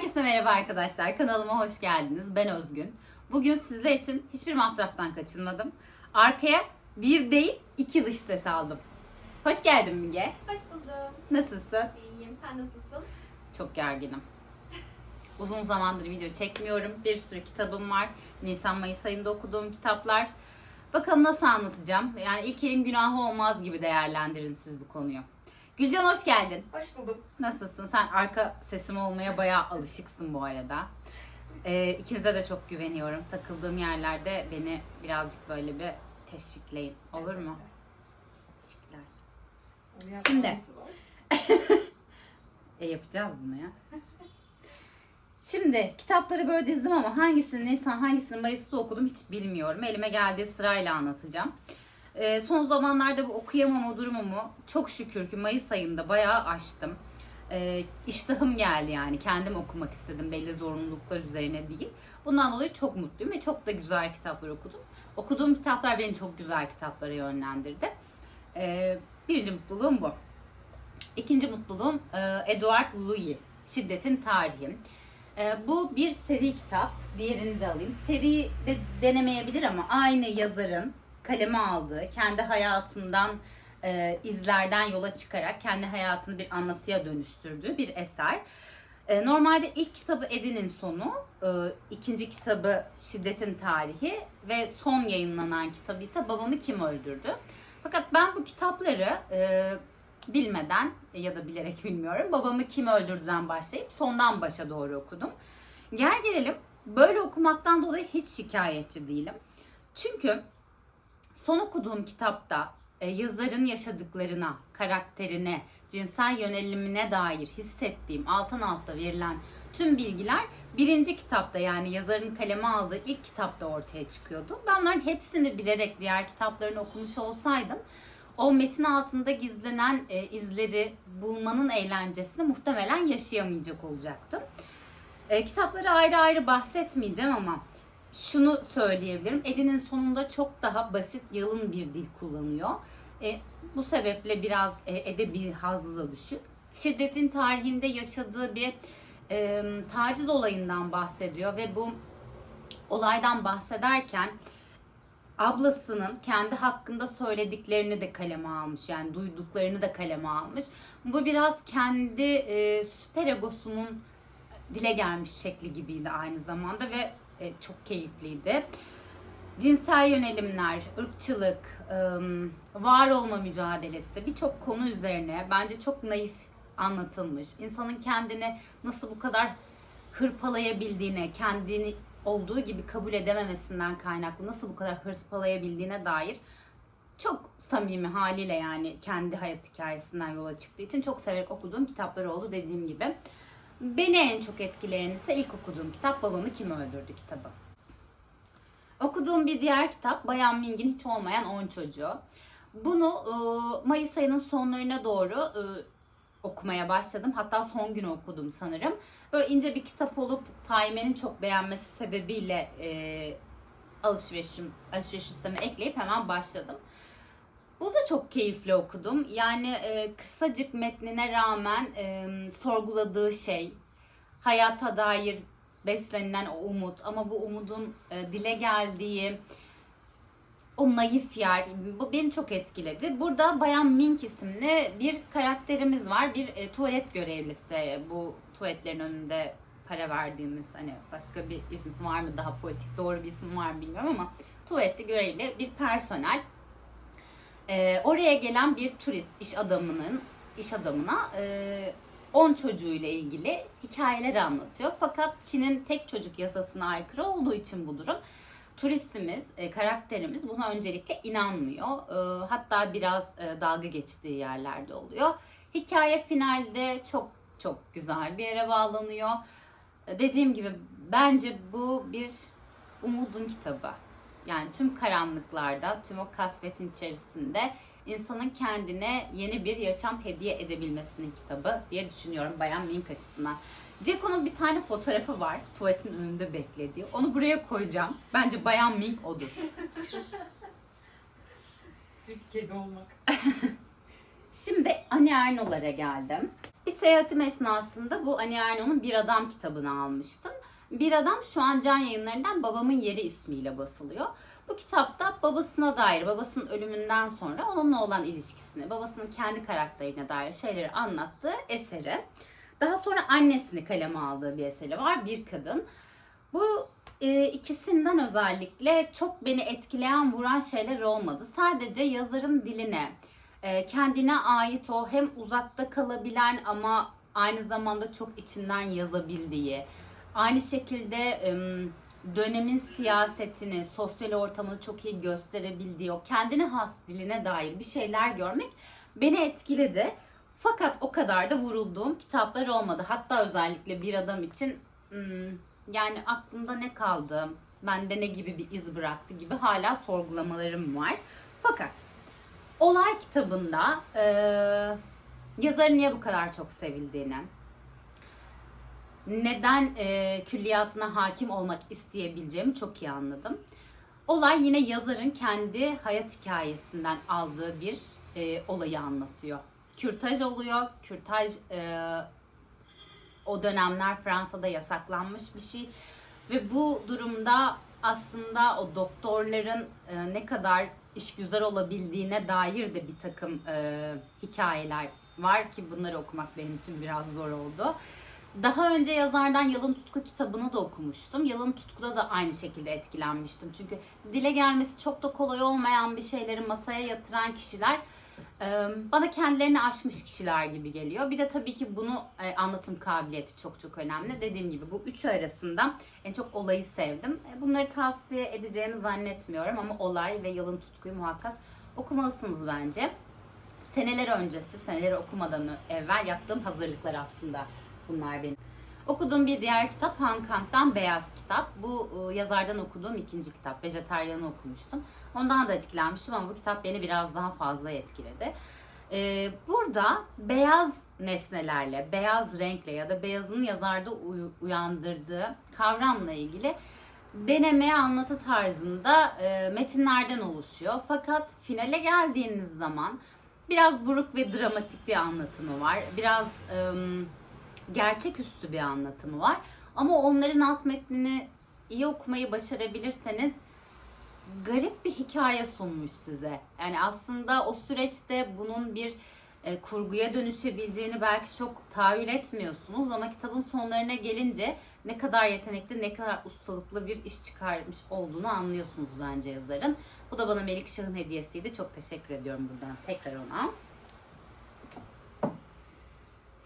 Herkese merhaba arkadaşlar. Kanalıma hoş geldiniz. Ben Özgün. Bugün sizler için hiçbir masraftan kaçınmadım. Arkaya bir değil iki dış ses aldım. Hoş geldin Müge. Hoş buldum. Nasılsın? İyiyim. Sen nasılsın? Çok gerginim. Uzun zamandır video çekmiyorum. Bir sürü kitabım var. Nisan-Mayıs ayında okuduğum kitaplar. Bakalım nasıl anlatacağım. Yani ilk elin günahı olmaz gibi değerlendirin siz bu konuyu. Gülcan hoş geldin. Hoş buldum. Nasılsın? Sen arka sesim olmaya bayağı alışıksın bu arada. Ee, ikinize de çok güveniyorum. Takıldığım yerlerde beni birazcık böyle bir teşvikleyin. Olur mu? Teşekkürler. Şimdi. E yapacağız bunu ya. Şimdi kitapları böyle dizdim ama hangisini Nisan hangisini Mayıs'ta okudum hiç bilmiyorum. Elime geldiği sırayla anlatacağım. Ee, son zamanlarda bu okuyamama durumumu çok şükür ki Mayıs ayında bayağı aştım. Ee, iştahım geldi yani kendim okumak istedim belli zorunluluklar üzerine değil. Bundan dolayı çok mutluyum ve çok da güzel kitaplar okudum. Okuduğum kitaplar beni çok güzel kitaplara yönlendirdi. Ee, birinci mutluluğum bu. İkinci mutluluğum e, Edward Louis, Şiddetin Tarihi. E, Bu bir seri kitap. Diğerini de alayım. Seri de denemeyebilir ama aynı yazarın kaleme aldığı, kendi hayatından e, izlerden yola çıkarak kendi hayatını bir anlatıya dönüştürdüğü bir eser. E, Normalde ilk kitabı Edin'in sonu, e, ikinci kitabı Şiddetin Tarihi ve son yayınlanan kitabı ise Babamı Kim Öldürdü. Fakat ben bu kitapları e, bilmeden ya da bilerek bilmiyorum babamı kim öldürdüden başlayıp sondan başa doğru okudum. Gel gelelim böyle okumaktan dolayı hiç şikayetçi değilim. Çünkü son okuduğum kitapta e, yazarın yaşadıklarına, karakterine, cinsel yönelimine dair hissettiğim alttan alta verilen tüm bilgiler birinci kitapta yani yazarın kaleme aldığı ilk kitapta ortaya çıkıyordu. Ben bunların hepsini bilerek diğer kitaplarını okumuş olsaydım o metin altında gizlenen e, izleri bulmanın eğlencesini muhtemelen yaşayamayacak olacaktım. E, kitapları ayrı ayrı bahsetmeyeceğim ama şunu söyleyebilirim. Edin'in sonunda çok daha basit, yalın bir dil kullanıyor. E, bu sebeple biraz e, edebi hazzı da düşük. Şiddetin tarihinde yaşadığı bir e, taciz olayından bahsediyor ve bu olaydan bahsederken ablasının kendi hakkında söylediklerini de kaleme almış. Yani duyduklarını da kaleme almış. Bu biraz kendi e, süper egosunun dile gelmiş şekli gibiydi aynı zamanda ve e, çok keyifliydi. Cinsel yönelimler, ırkçılık, var olma mücadelesi birçok konu üzerine bence çok naif anlatılmış. İnsanın kendini nasıl bu kadar hırpalayabildiğine, kendini olduğu gibi kabul edememesinden kaynaklı nasıl bu kadar hırpalayabildiğine dair çok samimi haliyle yani kendi hayat hikayesinden yola çıktığı için çok severek okuduğum kitapları oldu dediğim gibi. Beni en çok etkileyen ise ilk okuduğum kitap Babamı Kim Öldürdü kitabı. Okuduğum bir diğer kitap Bayan Ming'in hiç olmayan 10 çocuğu. Bunu e, Mayıs ayının sonlarına doğru e, okumaya başladım. Hatta son gün okudum sanırım. Böyle ince bir kitap olup Saime'nin çok beğenmesi sebebiyle e, alışverişim, alışveriş listeme ekleyip hemen başladım. Bu da çok keyifli okudum. Yani e, kısacık metnine rağmen e, sorguladığı şey, hayata dair beslenilen o umut ama bu umudun e, dile geldiği o naif yer bu beni çok etkiledi. Burada Bayan Mink isimli bir karakterimiz var. Bir e, tuvalet görevlisi. Bu tuvaletlerin önünde para verdiğimiz hani başka bir isim var mı daha politik doğru bir isim var mı bilmiyorum ama tuvalette görevli bir personel. E, oraya gelen bir turist iş adamının iş adamına e, 10 çocuğuyla ilgili hikayeler anlatıyor. Fakat Çin'in tek çocuk yasasına aykırı olduğu için bu durum turistimiz, e, karakterimiz buna öncelikle inanmıyor. E, hatta biraz e, dalga geçtiği yerlerde oluyor. Hikaye finalde çok çok güzel bir yere bağlanıyor. E, dediğim gibi bence bu bir umudun kitabı. Yani tüm karanlıklarda, tüm o kasvetin içerisinde insanın kendine yeni bir yaşam hediye edebilmesinin kitabı diye düşünüyorum Bayan Mink açısından. Ceko'nun bir tane fotoğrafı var tuvaletin önünde beklediği. Onu buraya koyacağım. Bence Bayan Mink odur. Bir kedi olmak. Şimdi Anne Ernolara geldim. Bir seyahatim esnasında bu Ani Erno'nun Bir Adam kitabını almıştım. Bir Adam şu an can yayınlarından Babamın Yeri ismiyle basılıyor. Bu kitapta babasına dair, babasının ölümünden sonra onunla olan ilişkisini, babasının kendi karakterine dair şeyleri anlattığı eseri. Daha sonra annesini kaleme aldığı bir eseri var, Bir Kadın. Bu e, ikisinden özellikle çok beni etkileyen, vuran şeyler olmadı. Sadece yazarın diline, e, kendine ait o hem uzakta kalabilen ama aynı zamanda çok içinden yazabildiği, aynı şekilde dönemin siyasetini, sosyal ortamını çok iyi gösterebildiği, o kendine has diline dair bir şeyler görmek beni etkiledi. Fakat o kadar da vurulduğum kitaplar olmadı. Hatta özellikle bir adam için yani aklımda ne kaldı, bende ne gibi bir iz bıraktı gibi hala sorgulamalarım var. Fakat Olay kitabında e, yazarın niye bu kadar çok sevildiğini, neden e, külliyatına hakim olmak isteyebileceğimi çok iyi anladım. Olay yine yazarın kendi hayat hikayesinden aldığı bir e, olayı anlatıyor. Kürtaj oluyor. Kürtaj e, o dönemler Fransa'da yasaklanmış bir şey. Ve bu durumda aslında o doktorların e, ne kadar işgüzar olabildiğine dair de bir takım e, hikayeler var ki bunları okumak benim için biraz zor oldu. Daha önce yazardan Yalın Tutku kitabını da okumuştum. Yalın Tutku'da da aynı şekilde etkilenmiştim. Çünkü dile gelmesi çok da kolay olmayan bir şeyleri masaya yatıran kişiler e, bana kendilerini aşmış kişiler gibi geliyor. Bir de tabii ki bunu e, anlatım kabiliyeti çok çok önemli. Dediğim gibi bu üçü arasında en çok olayı sevdim. E, Bunları tavsiye edeceğimi zannetmiyorum ama olay ve yalın tutkuyu muhakkak okumalısınız bence. Seneler öncesi, seneleri okumadan evvel yaptığım hazırlıklar aslında bunlar benim. Okuduğum bir diğer kitap Han Kang'dan Beyaz Kitap. Bu e, yazardan okuduğum ikinci kitap. Vejetaryanı okumuştum. Ondan da etkilenmiştim ama bu kitap beni biraz daha fazla etkiledi. E, burada beyaz nesnelerle, beyaz renkle ya da beyazın yazarda uy- uyandırdığı kavramla ilgili deneme anlatı tarzında e, metinlerden oluşuyor. Fakat finale geldiğiniz zaman biraz buruk ve dramatik bir anlatımı var. Biraz e, gerçeküstü bir anlatımı var. Ama onların alt metnini iyi okumayı başarabilirseniz garip bir hikaye sunmuş size. Yani aslında o süreçte bunun bir e, kurguya dönüşebileceğini belki çok tahayyül etmiyorsunuz ama kitabın sonlarına gelince ne kadar yetenekli, ne kadar ustalıklı bir iş çıkarmış olduğunu anlıyorsunuz bence yazarın. Bu da bana Melik Şah'ın hediyesiydi. Çok teşekkür ediyorum buradan tekrar ona.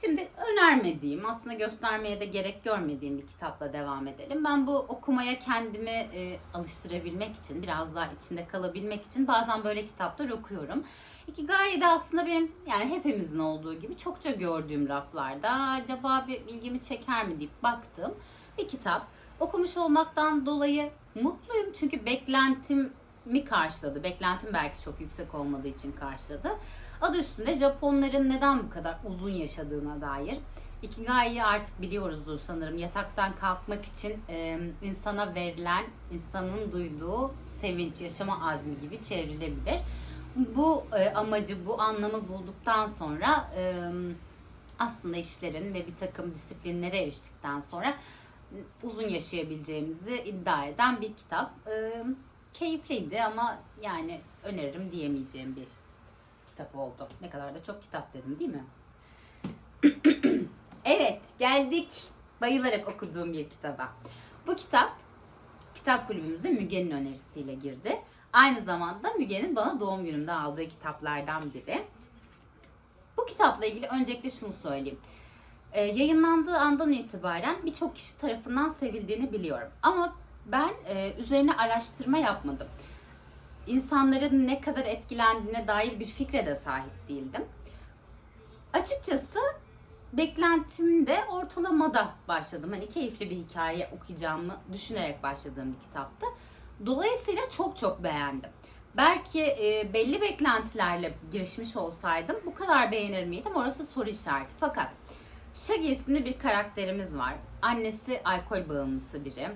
Şimdi önermediğim, aslında göstermeye de gerek görmediğim bir kitapla devam edelim. Ben bu okumaya kendimi e, alıştırabilmek için, biraz daha içinde kalabilmek için bazen böyle kitaplar okuyorum. Ikigai de aslında benim yani hepimizin olduğu gibi çokça gördüğüm raflarda acaba bir ilgimi çeker mi deyip baktım bir kitap. Okumuş olmaktan dolayı mutluyum çünkü beklentimi karşıladı. Beklentim belki çok yüksek olmadığı için karşıladı. Adı üstünde Japonların neden bu kadar uzun yaşadığına dair. Ikigai'yi artık biliyoruzdur sanırım. Yataktan kalkmak için e, insana verilen, insanın duyduğu sevinç, yaşama azmi gibi çevrilebilir. Bu e, amacı, bu anlamı bulduktan sonra e, aslında işlerin ve bir takım disiplinlere eriştikten sonra uzun yaşayabileceğimizi iddia eden bir kitap. E, keyifliydi ama yani öneririm diyemeyeceğim bir kitap oldu. Ne kadar da çok kitap dedim değil mi? evet geldik bayılarak okuduğum bir kitaba. Bu kitap kitap kulübümüze Müge'nin önerisiyle girdi. Aynı zamanda Müge'nin bana doğum günümde aldığı kitaplardan biri. Bu kitapla ilgili öncelikle şunu söyleyeyim. Ee, yayınlandığı andan itibaren birçok kişi tarafından sevildiğini biliyorum. Ama ben e, üzerine araştırma yapmadım insanların ne kadar etkilendiğine dair bir fikre de sahip değildim. Açıkçası beklentim de ortalamada başladım. Hani keyifli bir hikaye okuyacağımı düşünerek başladığım bir kitaptı. Dolayısıyla çok çok beğendim. Belki e, belli beklentilerle girişmiş olsaydım bu kadar beğenir miydim? Orası soru işareti. Fakat Shaggy isimli bir karakterimiz var. Annesi alkol bağımlısı biri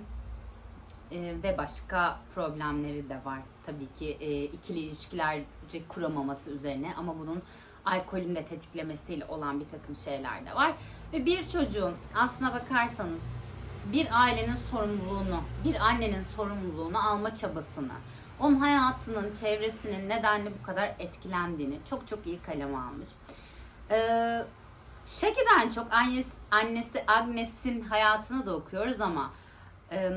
e, ve başka problemleri de var tabii ki e, ikili ilişkileri kuramaması üzerine ama bunun alkolün de tetiklemesiyle olan bir takım şeyler de var. Ve bir çocuğun aslına bakarsanız bir ailenin sorumluluğunu, bir annenin sorumluluğunu alma çabasını, onun hayatının, çevresinin nedenle bu kadar etkilendiğini çok çok iyi kaleme almış. Ee, Şaki'den çok annesi, annesi Agnes'in hayatını da okuyoruz ama e,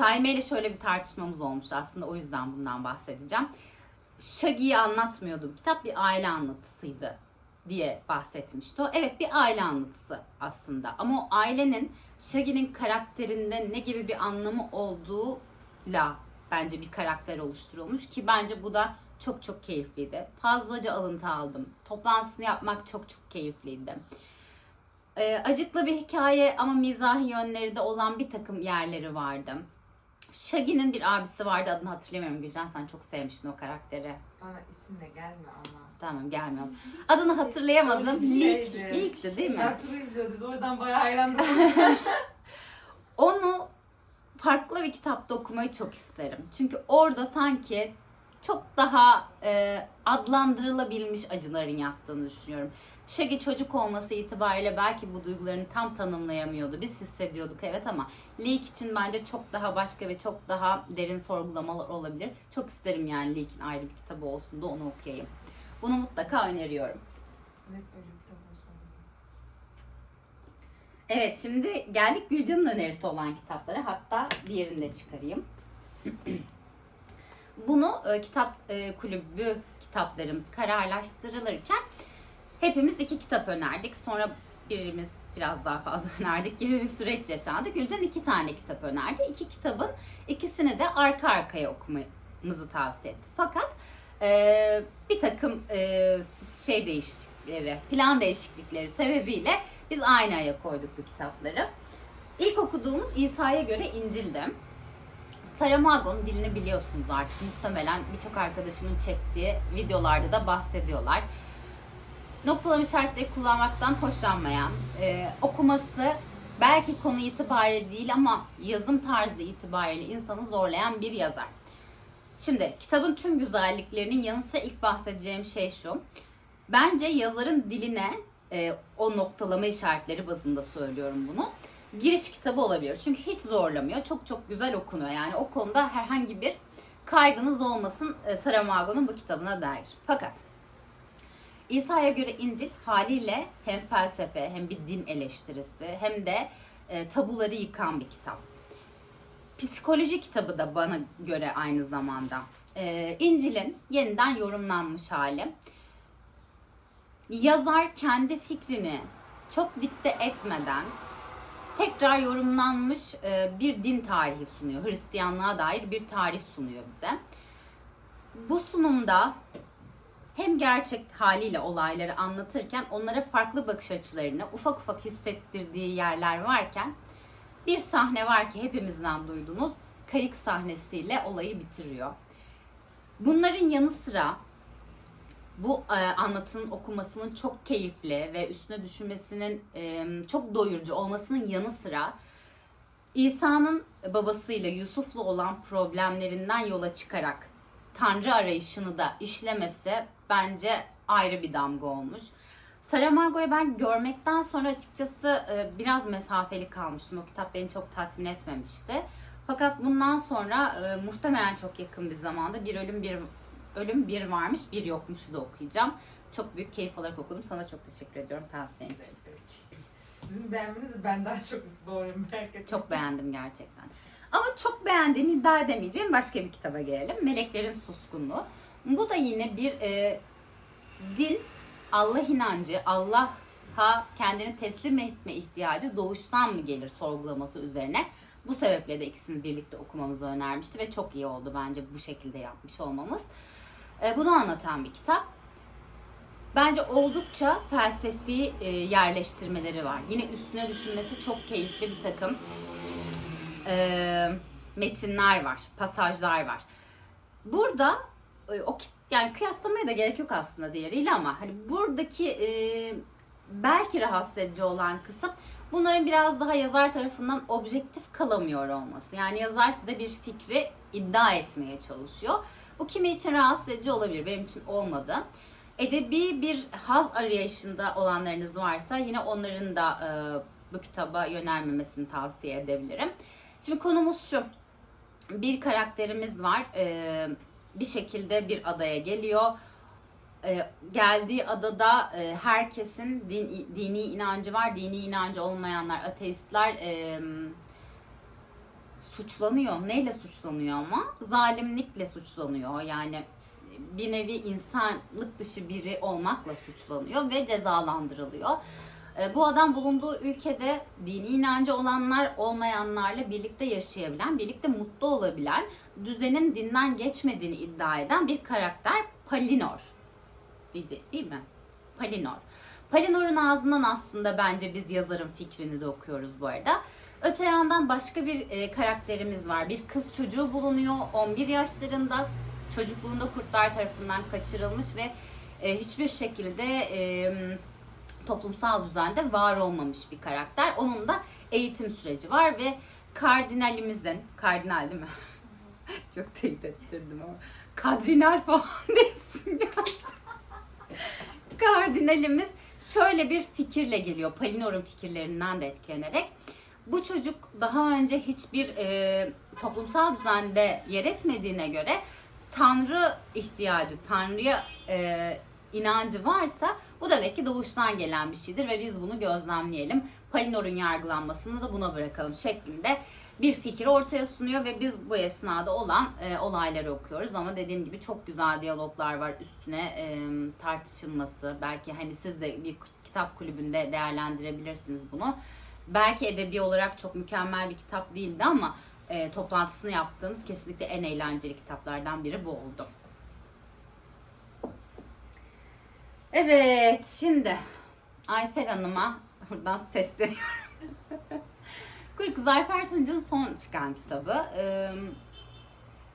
Saime ile şöyle bir tartışmamız olmuş aslında o yüzden bundan bahsedeceğim. Shaggy'yi anlatmıyordu. Kitap bir aile anlatısıydı diye bahsetmişti o. Evet bir aile anlatısı aslında. Ama o ailenin Shaggy'nin karakterinde ne gibi bir anlamı olduğuyla bence bir karakter oluşturulmuş ki bence bu da çok çok keyifliydi. Fazlaca alıntı aldım. Toplantısını yapmak çok çok keyifliydi. Ee, acıklı bir hikaye ama mizahi yönleri de olan bir takım yerleri vardı. Shaggy'nin bir abisi vardı adını hatırlamıyorum Gülcan sen çok sevmiştin o karakteri. Bana isimle gelme ama. Tamam gelmiyorum. Adını hatırlayamadım. Leak. Leak'ti değil mi? Ertuğrul izliyoruz o yüzden bayağı hayrandım. Onu farklı bir kitapta okumayı çok isterim. Çünkü orada sanki çok daha e, adlandırılabilmiş acıların yattığını düşünüyorum. Shaggy çocuk olması itibariyle belki bu duygularını tam tanımlayamıyordu. Biz hissediyorduk evet ama Leak için bence çok daha başka ve çok daha derin sorgulamalar olabilir. Çok isterim yani Leak'in ayrı bir kitabı olsun da onu okuyayım. Bunu mutlaka öneriyorum. Net öyle bir kitap olsun. Evet şimdi geldik Gülcan'ın önerisi olan kitaplara. Hatta diğerini de çıkarayım. Bunu e, kitap e, kulübü kitaplarımız kararlaştırılırken hepimiz iki kitap önerdik. Sonra birimiz biraz daha fazla önerdik gibi bir süreç yaşandı. Gülcan iki tane kitap önerdi. İki kitabın ikisini de arka arkaya okumamızı tavsiye etti. Fakat e, bir takım e, şey değişiklikleri, plan değişiklikleri sebebiyle biz aynı aya koyduk bu kitapları. İlk okuduğumuz İsa'ya göre İncil'di. Saramago'nun dilini biliyorsunuz artık. Muhtemelen birçok arkadaşımın çektiği videolarda da bahsediyorlar. Noktalama işaretleri kullanmaktan hoşlanmayan, e, okuması belki konu itibariyle değil ama yazım tarzı itibariyle insanı zorlayan bir yazar. Şimdi kitabın tüm güzelliklerinin yanı sıra ilk bahsedeceğim şey şu. Bence yazarın diline e, o noktalama işaretleri bazında söylüyorum bunu. Giriş kitabı olabilir. Çünkü hiç zorlamıyor. Çok çok güzel okunuyor. Yani o konuda herhangi bir kaygınız olmasın e, Saramago'nun bu kitabına dair. Fakat İsa'ya göre İncil haliyle hem felsefe hem bir din eleştirisi hem de e, tabuları yıkan bir kitap. Psikoloji kitabı da bana göre aynı zamanda. E, İncil'in yeniden yorumlanmış hali. Yazar kendi fikrini çok dikte etmeden tekrar yorumlanmış e, bir din tarihi sunuyor. Hristiyanlığa dair bir tarih sunuyor bize. Bu sunumda hem gerçek haliyle olayları anlatırken onlara farklı bakış açılarını ufak ufak hissettirdiği yerler varken bir sahne var ki hepimizden duyduğunuz kayık sahnesiyle olayı bitiriyor. Bunların yanı sıra bu e, anlatının okumasının çok keyifli ve üstüne düşünmesinin e, çok doyurucu olmasının yanı sıra İsa'nın babasıyla Yusuf'la olan problemlerinden yola çıkarak Tanrı arayışını da işlemesi bence ayrı bir damga olmuş. Saramago'yu ben görmekten sonra açıkçası e, biraz mesafeli kalmıştım. O kitap beni çok tatmin etmemişti. Fakat bundan sonra e, muhtemelen çok yakın bir zamanda bir ölüm bir ölüm bir varmış bir yokmuşu da okuyacağım. Çok büyük keyif alarak okudum. Sana çok teşekkür ediyorum tavsiyen için. Sizin beğenmenizi ben daha çok mutlu oluyorum. Çok beğendim gerçekten. Ama çok beğendiğimi iddia edemeyeceğim başka bir kitaba gelelim. Meleklerin Suskunluğu. Bu da yine bir e, din, Allah inancı, Allah'a kendini teslim etme ihtiyacı doğuştan mı gelir sorgulaması üzerine. Bu sebeple de ikisini birlikte okumamızı önermişti ve çok iyi oldu bence bu şekilde yapmış olmamız. E, bunu anlatan bir kitap. Bence oldukça felsefi e, yerleştirmeleri var. Yine üstüne düşünmesi çok keyifli bir takım e, metinler var, pasajlar var. Burada e, o yani kıyaslamaya da gerek yok aslında diğeriyle ama hani buradaki e, belki rahatsız edici olan kısım bunların biraz daha yazar tarafından objektif kalamıyor olması. Yani yazar size bir fikri iddia etmeye çalışıyor. Bu kimi için rahatsız edici olabilir, benim için olmadı. Edebi bir haz arayışında olanlarınız varsa yine onların da e, bu kitaba yönelmemesini tavsiye edebilirim. Şimdi konumuz şu. Bir karakterimiz var. E, bir şekilde bir adaya geliyor. E, geldiği adada e, herkesin din, dini inancı var. Dini inancı olmayanlar, ateistler e, suçlanıyor. Neyle suçlanıyor ama? Zalimlikle suçlanıyor. Yani bir nevi insanlık dışı biri olmakla suçlanıyor ve cezalandırılıyor. E, Bu adam bulunduğu ülkede dini inancı olanlar olmayanlarla birlikte yaşayabilen, birlikte mutlu olabilen, düzenin dinden geçmediğini iddia eden bir karakter Palinor. Değil mi? Palinor. Palinor'un ağzından aslında bence biz yazarın fikrini de okuyoruz bu arada. Öte yandan başka bir e, karakterimiz var. Bir kız çocuğu bulunuyor. 11 yaşlarında çocukluğunda kurtlar tarafından kaçırılmış ve e, hiçbir şekilde e, toplumsal düzende var olmamış bir karakter. Onun da eğitim süreci var ve kardinalimizin, kardinal değil mi? Çok teyit ettirdim ama. Kadrinal falan isim geldi. Kardinalimiz şöyle bir fikirle geliyor. Palinor'un fikirlerinden de etkilenerek. Bu çocuk daha önce hiçbir e, toplumsal düzende yer etmediğine göre Tanrı ihtiyacı, Tanrı'ya e, inancı varsa bu demek ki doğuştan gelen bir şeydir ve biz bunu gözlemleyelim. Palinor'un yargılanmasını da buna bırakalım şeklinde bir fikir ortaya sunuyor ve biz bu esnada olan e, olayları okuyoruz ama dediğim gibi çok güzel diyaloglar var üstüne e, tartışılması. Belki hani siz de bir kitap kulübünde değerlendirebilirsiniz bunu. Belki edebi olarak çok mükemmel bir kitap değildi ama e, toplantısını yaptığımız kesinlikle en eğlenceli kitaplardan biri bu oldu. Evet, şimdi Ayfer Hanım'a buradan sesleniyorum. Kuru Kız Ayfer Tunç'un son çıkan kitabı.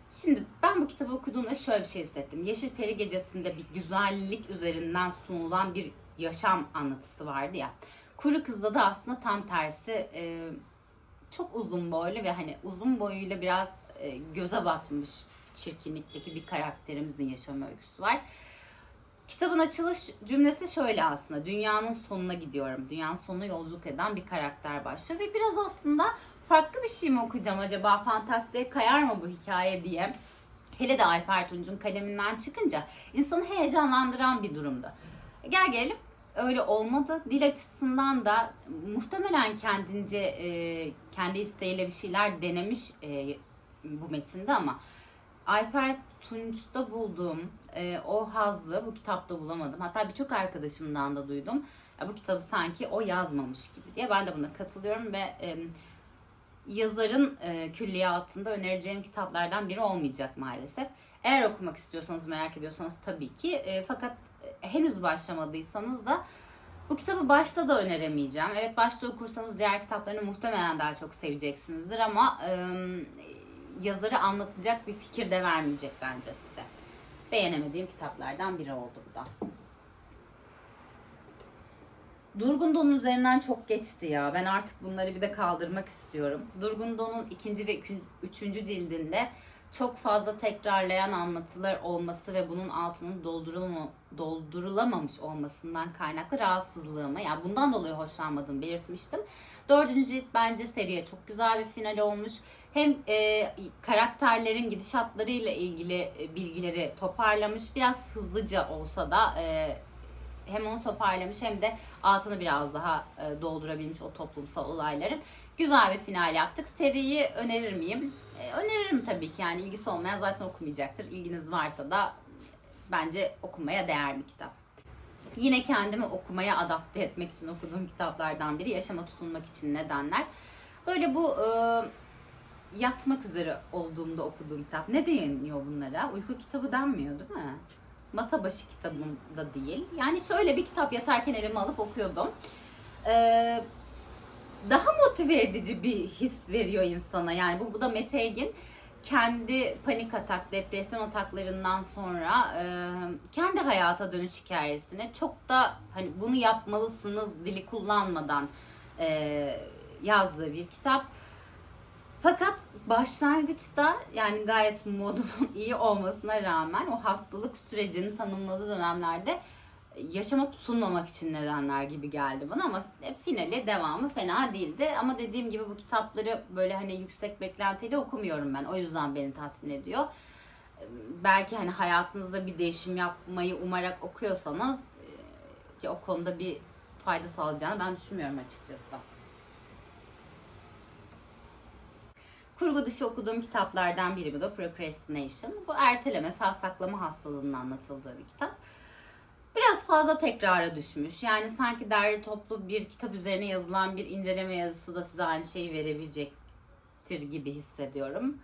Şimdi ben bu kitabı okuduğumda şöyle bir şey hissettim. Yeşil Peri Gecesi'nde bir güzellik üzerinden sunulan bir yaşam anlatısı vardı ya. Kuru Kız'da da aslında tam tersi çok uzun boylu ve hani uzun boyuyla biraz göze batmış çirkinlikteki bir karakterimizin yaşam öyküsü var. Kitabın açılış cümlesi şöyle aslında. Dünyanın sonuna gidiyorum. Dünyanın sonuna yolculuk eden bir karakter başlıyor. Ve biraz aslında farklı bir şey mi okuyacağım acaba? Fantastiğe kayar mı bu hikaye diye. Hele de Ayfer Tunç'un kaleminden çıkınca insanı heyecanlandıran bir durumdu. Gel gelelim öyle olmadı. Dil açısından da muhtemelen kendince e, kendi isteğiyle bir şeyler denemiş e, bu metinde ama Ayfer Tunç'ta bulduğum e, o hazzı bu kitapta bulamadım. Hatta birçok arkadaşımdan da duydum. Ya, bu kitabı sanki o yazmamış gibi diye. Ben de buna katılıyorum ve e, yazarın e, külliyatında önereceğim kitaplardan biri olmayacak maalesef. Eğer okumak istiyorsanız, merak ediyorsanız tabii ki. E, fakat e, henüz başlamadıysanız da bu kitabı başta da öneremeyeceğim. Evet başta okursanız diğer kitaplarını muhtemelen daha çok seveceksinizdir ama e, yazarı anlatacak bir fikir de vermeyecek bence size. Beğenemediğim kitaplardan biri oldu bu da. Durgun Don'un üzerinden çok geçti ya. Ben artık bunları bir de kaldırmak istiyorum. Durgun Don'un ikinci ve üçüncü cildinde çok fazla tekrarlayan anlatılar olması ve bunun altının doldurulma, doldurulamamış olmasından kaynaklı rahatsızlığımı, yani bundan dolayı hoşlanmadığımı belirtmiştim. Dördüncü cilt bence seriye çok güzel bir final olmuş. Hem e, karakterlerin gidişatlarıyla ilgili e, bilgileri toparlamış. Biraz hızlıca olsa da e, hem onu toparlamış hem de altını biraz daha e, doldurabilmiş o toplumsal olayların. Güzel bir final yaptık. Seriyi önerir miyim? E, öneririm tabii ki yani ilgisi olmayan zaten okumayacaktır. İlginiz varsa da bence okumaya değer bir kitap. Yine kendimi okumaya adapte etmek için okuduğum kitaplardan biri Yaşama Tutunmak için Nedenler. Böyle bu e, yatmak üzere olduğumda okuduğum kitap. Ne deniyor bunlara? Uyku kitabı denmiyor değil mi? Masa başı kitabım da değil. Yani şöyle bir kitap yatarken elime alıp okuyordum. Ee, daha motive edici bir his veriyor insana. Yani bu, bu da Mete Egin kendi panik atak, depresyon ataklarından sonra e, kendi hayata dönüş hikayesini çok da hani bunu yapmalısınız dili kullanmadan e, yazdığı bir kitap. Fakat başlangıçta yani gayet modumun iyi olmasına rağmen o hastalık sürecini tanımladığı dönemlerde yaşama tutunmamak için nedenler gibi geldi bana ama finali devamı fena değildi. Ama dediğim gibi bu kitapları böyle hani yüksek beklentiyle okumuyorum ben. O yüzden beni tatmin ediyor. Belki hani hayatınızda bir değişim yapmayı umarak okuyorsanız e, ki o konuda bir fayda sağlayacağını ben düşünmüyorum açıkçası. Kurgu dışı okuduğum kitaplardan biri bu da Procrastination. Bu erteleme, savsaklama hastalığının anlatıldığı bir kitap. Biraz fazla tekrara düşmüş. Yani sanki derli toplu bir kitap üzerine yazılan bir inceleme yazısı da size aynı şeyi verebilecektir gibi hissediyorum.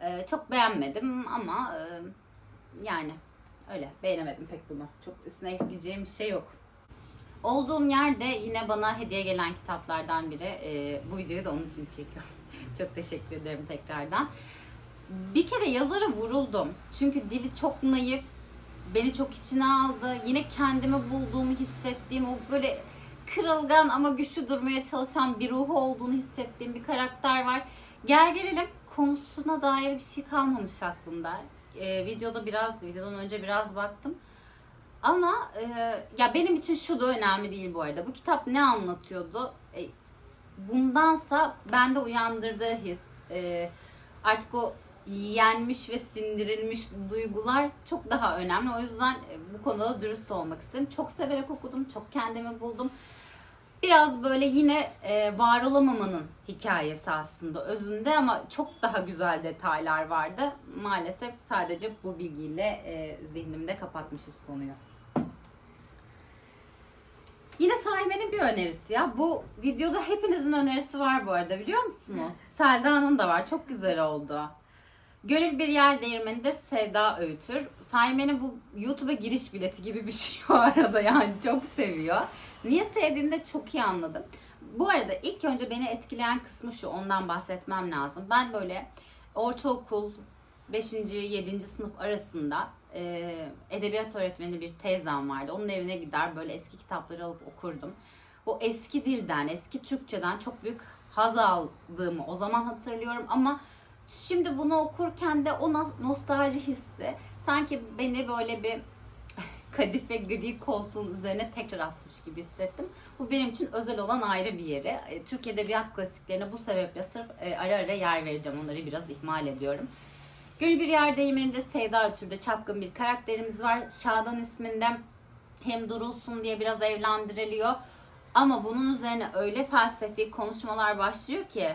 Ee, çok beğenmedim ama e, yani öyle beğenemedim pek bunu. Çok üstüne ekleyeceğim bir şey yok. Olduğum yerde yine bana hediye gelen kitaplardan biri. Ee, bu videoyu da onun için çekiyorum. çok teşekkür ederim tekrardan. Bir kere yazara vuruldum. Çünkü dili çok naif, beni çok içine aldı. Yine kendimi bulduğumu hissettiğim o böyle kırılgan ama güçlü durmaya çalışan bir ruhu olduğunu hissettiğim bir karakter var. Gel gelelim konusuna dair bir şey kalmamış aklımda. Ee, videoda biraz, videodan önce biraz baktım. Ama e, ya benim için şu da önemli değil bu arada. Bu kitap ne anlatıyordu? E, bundansa bende uyandırdığı his, e, artık o yenmiş ve sindirilmiş duygular çok daha önemli. O yüzden e, bu konuda da dürüst olmak istedim. Çok severek okudum, çok kendimi buldum. Biraz böyle yine e, var olamamanın hikayesi aslında özünde ama çok daha güzel detaylar vardı. Maalesef sadece bu bilgiyle e, zihnimde kapatmışız konuyu. Yine Saime'nin bir önerisi ya. Bu videoda hepinizin önerisi var bu arada biliyor musunuz? Selda'nın da var. Çok güzel oldu. Gönül bir yer değirmenidir, Sevda öğütür. Saime'nin bu YouTube'a giriş bileti gibi bir şey o arada yani çok seviyor. Niye sevdiğini de çok iyi anladım. Bu arada ilk önce beni etkileyen kısmı şu, ondan bahsetmem lazım. Ben böyle ortaokul 5. 7. sınıf arasında e, edebiyat öğretmeni bir teyzem vardı. Onun evine gider böyle eski kitapları alıp okurdum. O eski dilden, eski Türkçeden çok büyük haz aldığımı o zaman hatırlıyorum ama şimdi bunu okurken de o nos- nostalji hissi sanki beni böyle bir kadife gri koltuğun üzerine tekrar atmış gibi hissettim. Bu benim için özel olan ayrı bir yeri. E, Türk Edebiyat klasiklerine bu sebeple sırf e, ara ara yer vereceğim. Onları biraz ihmal ediyorum. Gül bir yer değirmeninde Sevda Ötür'de çapkın bir karakterimiz var. Şadan isminde hem durulsun diye biraz evlendiriliyor. Ama bunun üzerine öyle felsefi konuşmalar başlıyor ki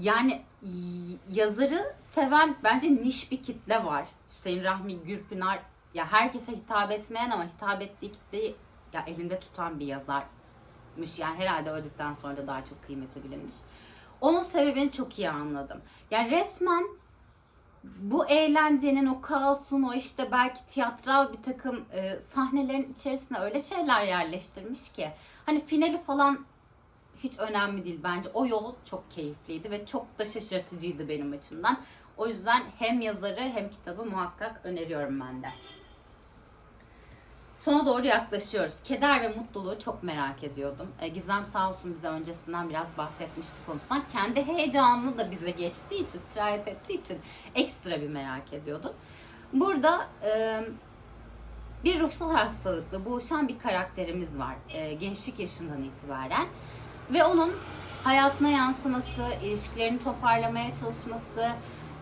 yani y- yazarı seven bence niş bir kitle var. Hüseyin Rahmi Gürpınar ya herkese hitap etmeyen ama hitap ettiği kitleyi ya elinde tutan bir yazarmış. Yani herhalde öldükten sonra da daha çok kıymeti bilinmiş. Onun sebebini çok iyi anladım. Yani resmen bu eğlencenin, o kaosun, o işte belki tiyatral bir takım e, sahnelerin içerisine öyle şeyler yerleştirmiş ki hani finali falan hiç önemli değil bence. O yol çok keyifliydi ve çok da şaşırtıcıydı benim açımdan. O yüzden hem yazarı hem kitabı muhakkak öneriyorum ben de. Sona doğru yaklaşıyoruz. Keder ve mutluluğu çok merak ediyordum. E, Gizem sağ olsun bize öncesinden biraz bahsetmişti konusundan. Kendi heyecanını da bize geçtiği için, sirayet ettiği için ekstra bir merak ediyordum. Burada e, bir ruhsal hastalıkla boğuşan bir karakterimiz var. E, gençlik yaşından itibaren. Ve onun hayatına yansıması, ilişkilerini toparlamaya çalışması,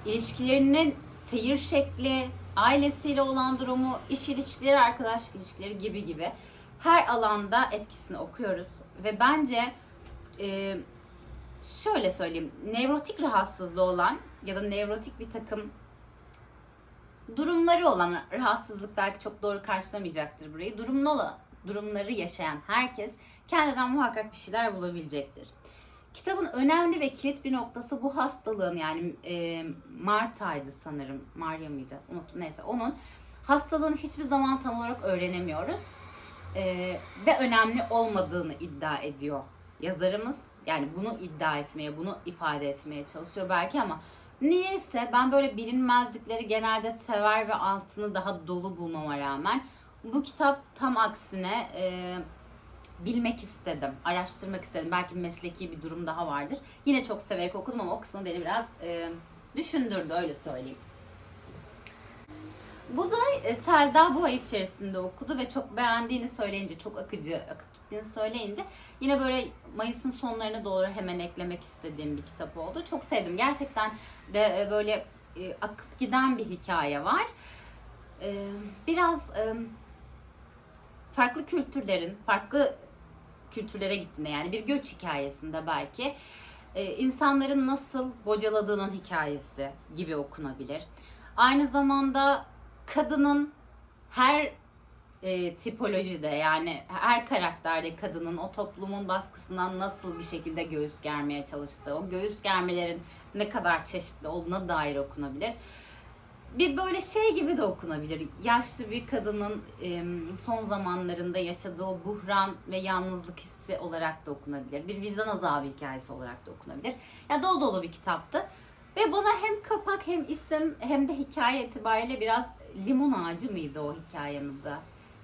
ilişkilerinin seyir şekli, ailesiyle olan durumu, iş ilişkileri, arkadaşlık ilişkileri gibi gibi her alanda etkisini okuyoruz. Ve bence e, şöyle söyleyeyim, nevrotik rahatsızlığı olan ya da nevrotik bir takım durumları olan rahatsızlık belki çok doğru karşılamayacaktır burayı. Durumlu olan, durumları yaşayan herkes kendinden muhakkak bir şeyler bulabilecektir. Kitabın önemli ve kilit bir noktası bu hastalığın yani e, Mart sanırım. Maria mıydı? Unuttum. Neyse onun hastalığını hiçbir zaman tam olarak öğrenemiyoruz. E, ve önemli olmadığını iddia ediyor yazarımız. Yani bunu iddia etmeye, bunu ifade etmeye çalışıyor belki ama niyeyse ben böyle bilinmezlikleri genelde sever ve altını daha dolu bulmama rağmen bu kitap tam aksine e, bilmek istedim, araştırmak istedim. Belki mesleki bir durum daha vardır. Yine çok severek okudum ama o kısmı beni biraz e, düşündürdü öyle söyleyeyim. Bu da e, Selda bu ay içerisinde okudu ve çok beğendiğini söyleyince, çok akıcı, akıp gittiğini söyleyince yine böyle Mayıs'ın sonlarına doğru hemen eklemek istediğim bir kitap oldu. Çok sevdim. Gerçekten de e, böyle e, akıp giden bir hikaye var. Biraz farklı kültürlerin, farklı kültürlere gittiğinde yani bir göç hikayesinde belki e, insanların nasıl bocaladığının hikayesi gibi okunabilir. Aynı zamanda kadının her e, tipolojide yani her karakterde kadının o toplumun baskısından nasıl bir şekilde göğüs germeye çalıştığı, o göğüs germelerin ne kadar çeşitli olduğuna dair okunabilir. Bir böyle şey gibi de okunabilir. Yaşlı bir kadının son zamanlarında yaşadığı o buhran ve yalnızlık hissi olarak da okunabilir. Bir vicdan azabı hikayesi olarak da okunabilir. Ya dolu dolu bir kitaptı. Ve bana hem kapak hem isim hem de hikaye itibariyle biraz limon ağacı mıydı o hikayenin? Bir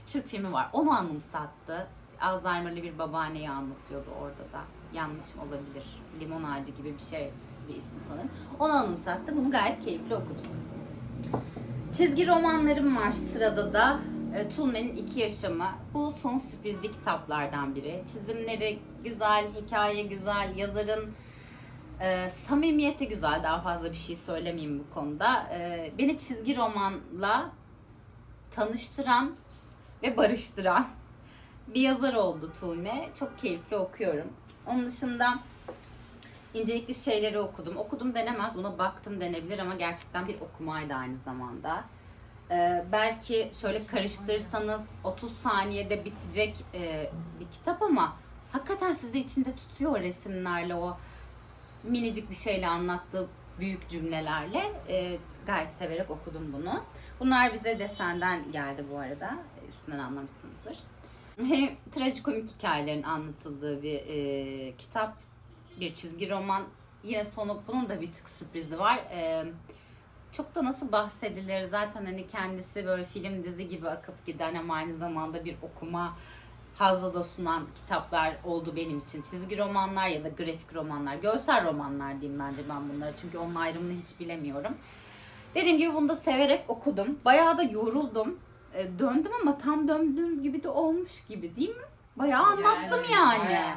Türk filmi var. Onu anımsattı. Alzheimer'lı bir babaanneyi anlatıyordu orada da. Yanlış olabilir. Limon ağacı gibi bir şey bir ismi sanırım. Onu anımsattı. Bunu gayet keyifli okudum. Çizgi romanlarım var sırada da. E, Tulmen'in iki Yaşamı. Bu son sürprizli kitaplardan biri. Çizimleri güzel, hikaye güzel, yazarın e, samimiyeti güzel. Daha fazla bir şey söylemeyeyim bu konuda. E, beni çizgi romanla tanıştıran ve barıştıran bir yazar oldu Tulme. Çok keyifli okuyorum. Onun dışında incelikli şeyleri okudum. Okudum denemez, buna baktım denebilir ama gerçekten bir okumaydı aynı zamanda. Ee, belki şöyle karıştırırsanız 30 saniyede bitecek e, bir kitap ama hakikaten sizi içinde tutuyor resimlerle o minicik bir şeyle anlattığı büyük cümlelerle e, gayet severek okudum bunu. Bunlar bize desenden geldi bu arada. Üstünden anlamışsınızdır. Trajikomik hikayelerin anlatıldığı bir e, kitap, bir çizgi roman. Yine sonu bunun da bir tık sürprizi var. E, çok da nasıl bahsedilir zaten hani kendisi böyle film dizi gibi akıp giden ama aynı zamanda bir okuma hazzı da sunan kitaplar oldu benim için. Çizgi romanlar ya da grafik romanlar, görsel romanlar diyeyim bence ben bunlara. Çünkü onun ayrımını hiç bilemiyorum. Dediğim gibi bunu da severek okudum. Bayağı da yoruldum. E, döndüm ama tam döndüğüm gibi de olmuş gibi değil mi? Bayağı anlattım yani. bayağı.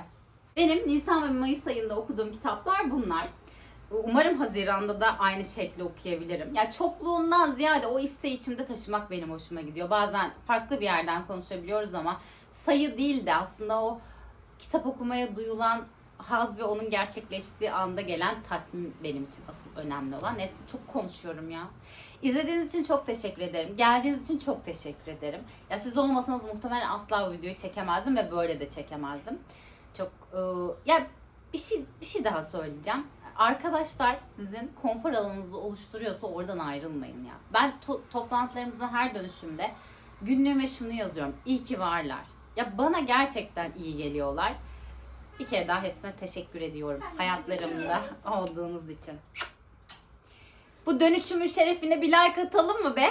Benim Nisan ve Mayıs ayında okuduğum kitaplar bunlar. Umarım Haziran'da da aynı şekli okuyabilirim. Yani çokluğundan ziyade o isteği içimde taşımak benim hoşuma gidiyor. Bazen farklı bir yerden konuşabiliyoruz ama sayı değil de aslında o kitap okumaya duyulan haz ve onun gerçekleştiği anda gelen tatmin benim için asıl önemli olan. Neyse çok konuşuyorum ya. İzlediğiniz için çok teşekkür ederim. Geldiğiniz için çok teşekkür ederim. Ya siz olmasanız muhtemelen asla bu videoyu çekemezdim ve böyle de çekemezdim. Çok e, ya bir şey bir şey daha söyleyeceğim. Arkadaşlar sizin konfor alanınızı oluşturuyorsa oradan ayrılmayın ya. Ben to- toplantılarımızda her dönüşümde günlüğüme şunu yazıyorum. İyi ki varlar. Ya bana gerçekten iyi geliyorlar. Bir kere daha hepsine teşekkür ediyorum. Hayatlarımda olduğunuz için. Bu dönüşümün şerefine bir like atalım mı be?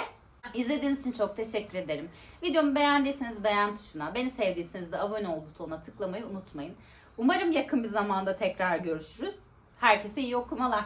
İzlediğiniz için çok teşekkür ederim. Videomu beğendiyseniz beğen tuşuna, beni sevdiyseniz de abone ol butonuna tıklamayı unutmayın. Umarım yakın bir zamanda tekrar görüşürüz. Herkese iyi okumalar.